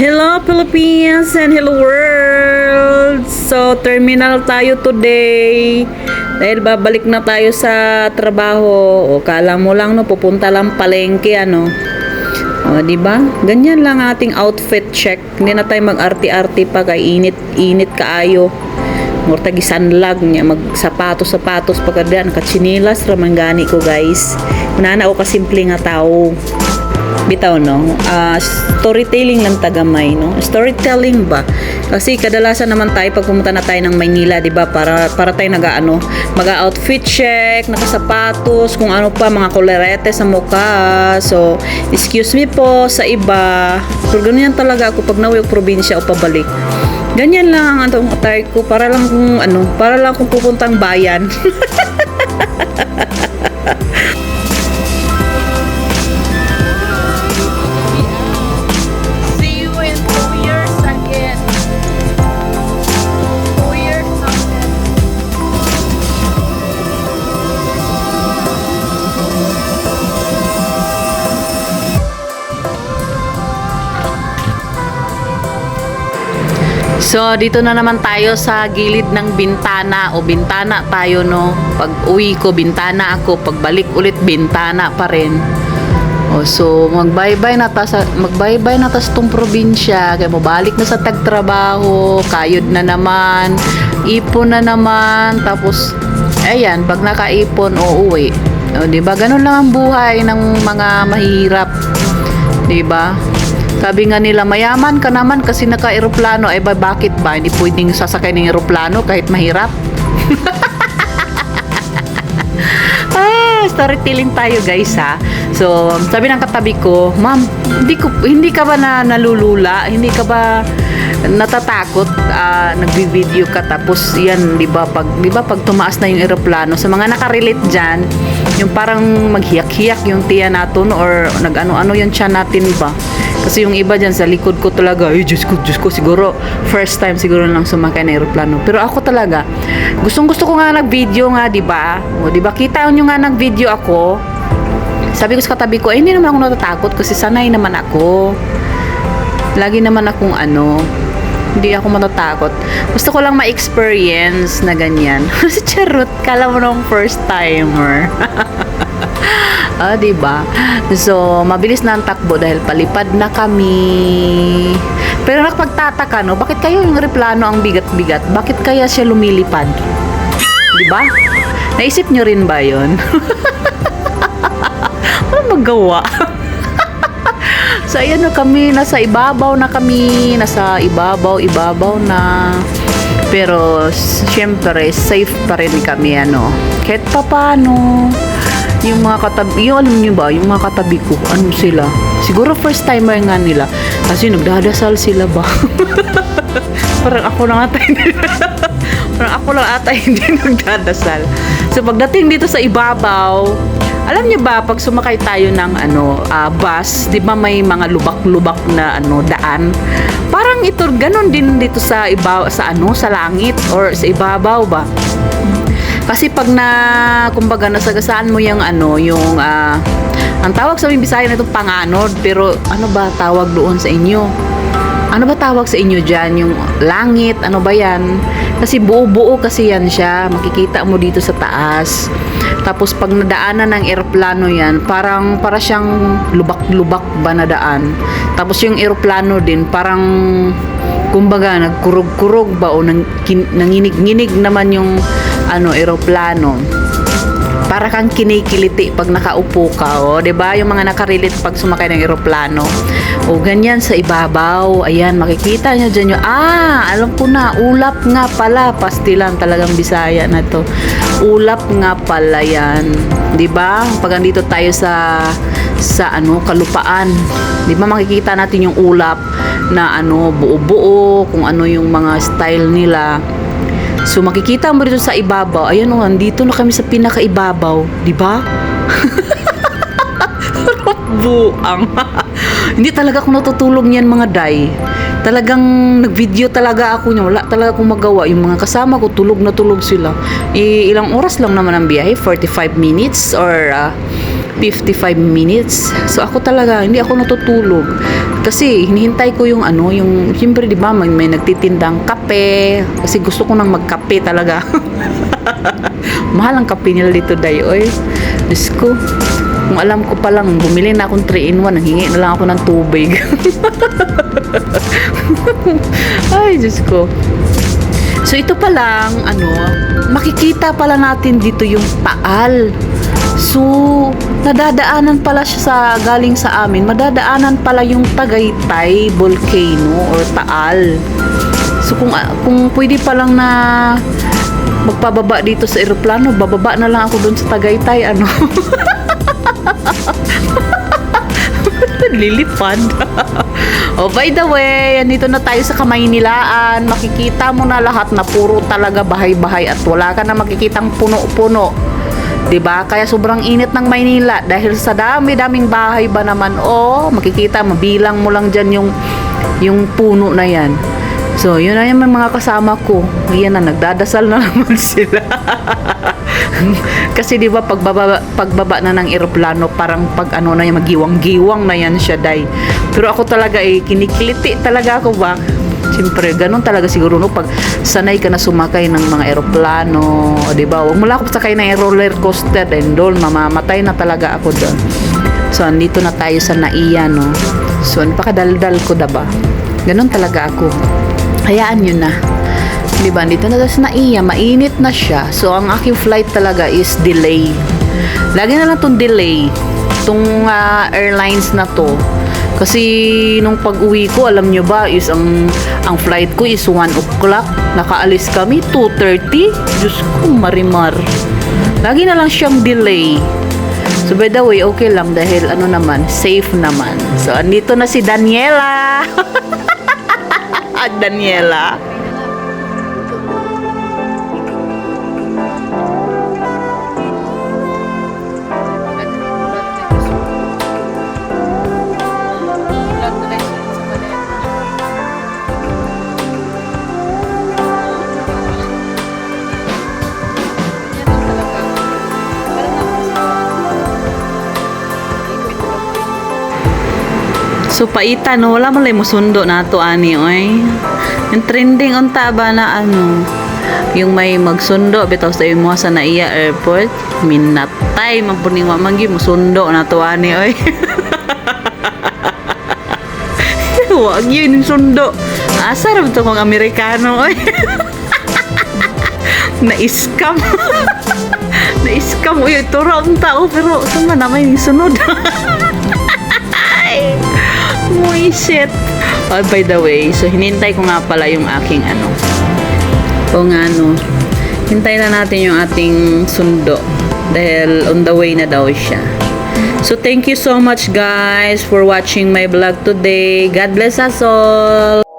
Hello Philippines and hello world! So, terminal tayo today. Dahil babalik na tayo sa trabaho. O, kala mo lang no, pupunta lang palengke ano. O, di ba? Ganyan lang ating outfit check. Hindi na tayo mag-arti-arti pa kay init-init kaayo. Murtag isanlag niya mag sapatos sapatos pagkadaan katsinilas ramanggani ko guys. Unana ako kasimple nga tao bitaw no? Ah, storytelling lang tagamay no? Storytelling ba? Kasi kadalasan naman tayo pag pumunta na tayo ng Maynila di ba para para tayo nag-ano mag-outfit check nakasapatos kung ano pa mga kolerete sa mukha. So excuse me po sa iba pero ganyan talaga ako pag ako probinsya o pabalik. Ganyan lang ang atong attire ko para lang kung ano para lang kung pupuntang bayan So, dito na naman tayo sa gilid ng bintana o bintana tayo, no? Pag uwi ko, bintana ako. Pag balik ulit, bintana pa rin. O, so, magbaybay na ta sa, magbaybay na ta sa tong probinsya. Kaya mabalik na sa tagtrabaho, kayod na naman, ipon na naman, tapos, ayan, pag nakaipon, o uwi. O, di ba? Ganun lang ang buhay ng mga mahirap. Di ba? Sabi nga nila, mayaman ka naman kasi naka-aeroplano. Ay ba, bakit ba? Hindi pwedeng sasakay ng aeroplano kahit mahirap? ah, storytelling tayo guys ha. So, sabi ng katabi ko, ma'am, hindi, ko, hindi ka ba na nalulula? Hindi ka ba natatakot ah, nagbi-video ka tapos yan 'di ba pag 'di ba pag tumaas na yung eroplano sa mga nakarelate diyan yung parang maghiyak-hiyak yung tiya natin or nag-ano-ano yung tiyan natin ba kasi yung iba dyan sa likod ko talaga ay Diyos ko Diyos ko siguro first time siguro lang sumakay ng eroplano pero ako talaga gustong gusto ko nga nag-video nga 'di ba o 'di ba kita nyo nga nag-video ako sabi ko sa katabi ko, eh, hindi naman ako natatakot kasi sanay naman ako. Lagi naman akong ano, hindi ako matatakot. Gusto ko lang ma-experience na ganyan. Charot, kala mo nung first timer. ah, di ba? So, mabilis na ang takbo dahil palipad na kami. Pero nakapagtataka, no? Bakit kayo yung replano ang bigat-bigat? Bakit kaya siya lumilipad? Di ba? Naisip nyo rin ba yon? Ano magawa? so, ayan na kami. Nasa ibabaw na kami. Nasa ibabaw, ibabaw na. Pero, syempre, safe pa rin kami, ano. Kahit pa paano. Yung mga katabi, yung alam nyo ba, yung mga katabi ko, ano sila? Siguro first timer nga nila. Kasi nagdadasal sila ba? Parang ako lang ata hindi. Parang ako lang ata hindi nagdadasal. So pagdating dito sa ibabaw, alam niyo ba pag sumakay tayo ng ano ah, bus, 'di ba may mga lubak-lubak na ano daan? Parang ito ganon din dito sa ibaw sa ano sa langit or sa ibabaw ba? Kasi pag na, kumbaga, nasagasaan mo yung ano, yung, ah, ang tawag sa aming Bisaya na itong panganod, pero ano ba tawag doon sa inyo? Ano ba tawag sa inyo dyan? Yung langit, ano ba yan? Kasi buo-buo kasi yan siya. Makikita mo dito sa taas. Tapos pag nadaanan ng eroplano yan, parang para siyang lubak-lubak ba na. Tapos yung eroplano din, parang kumbaga nagkurog-kurog ba o nang, kin, nanginig-nginig naman yung ano eroplano. Para kang kinikiliti pag nakaupo ka o 'di ba? Yung mga nakarelate pag sumakay ng eroplano. O ganyan sa ibabaw. Ayan makikita nyo dyan yung ah alam ko na ulap nga pala. Pastilan talagang bisaya na to. Ulap nga pala yan. Ba? Pag andito tayo sa sa ano kalupaan. 'di ba makikita natin yung ulap na ano buo-buo kung ano yung mga style nila So makikita mo dito sa ibabaw. Ayan oh, andito na kami sa pinakaibabaw, di ba? Buang. Hindi talaga ako natutulog niyan mga day. Talagang nag-video talaga ako niya. Wala talaga akong magawa. Yung mga kasama ko, tulog na tulog sila. I- ilang oras lang naman ang biyahe? 45 minutes or ah, 55 minutes. So ako talaga, hindi ako natutulog. Kasi hinihintay ko yung ano, yung, siyempre di ba, may, may nagtitindang kape. Kasi gusto ko nang magkape talaga. Mahal ang kape nila dito, day. Oy, Diyos ko. Kung alam ko pa lang, bumili na akong 3-in-1, nanghingi na lang ako ng tubig. Ay, Diyos ko. So ito pa lang, ano, makikita pala natin dito yung taal. So, nadadaanan pala siya sa galing sa amin. Madadaanan pala yung Tagaytay volcano or taal. So kung ah, kung pwede pa lang na magpababa dito sa eroplano, bababa na lang ako doon sa Tagaytay ano. Lilipad. oh, by the way, andito na tayo sa Kamaynilaan. Makikita mo na lahat na puro talaga bahay-bahay at wala ka na makikitang puno-puno. Ba? Kaya sobrang init ng Maynila dahil sa dami-daming bahay ba naman oh, makikita mabilang mo lang diyan yung yung puno na 'yan. So, yun na yung mga kasama ko. Yan na, nagdadasal na naman sila. Kasi di ba pagbaba, pagbaba na ng eroplano, parang pag ano na yung magiwang-giwang na yan siya, day. Pero ako talaga eh, kinikiliti talaga ako ba? Siyempre, ganun talaga siguro no pag sanay ka na sumakay ng mga eroplano, di ba? Huwag mo lang ako sakay ng roller coaster and all, mamamatay na talaga ako doon. So, andito na tayo sa Naiya, no? So, napakadaldal ko, diba? Ganun talaga ako. Hayaan nyo na. Di ba? Dito na sa Naiya, mainit na siya. So, ang aking flight talaga is delay. Lagi na lang tong delay. Itong ah, airlines na to. Kasi nung pag-uwi ko, alam nyo ba, is ang, ang flight ko is 1 o'clock. Nakaalis kami, 2.30. Diyos ko, marimar. Lagi na lang siyang delay. So by the way, okay lang dahil ano naman, safe naman. So andito na si Daniela. Daniela. So paita no, wala man lay mo sundo na to ani oy. Yung trending unta ba na ano, yung may magsundo bitaw sa imo sa Naiya Airport, minatay man puning wa man gyud mo sundo na to ani oy. Wag yun sundo. Asa ra to kung Amerikano oy. Na-scam. Na-scam uy, ra ang tao pero sama naman sunod. Shit. Oh, by the way, so hinintay ko nga pala yung aking ano. Kung ano, hintay na natin yung ating sundo. Dahil on the way na daw siya. So thank you so much guys for watching my vlog today. God bless us all.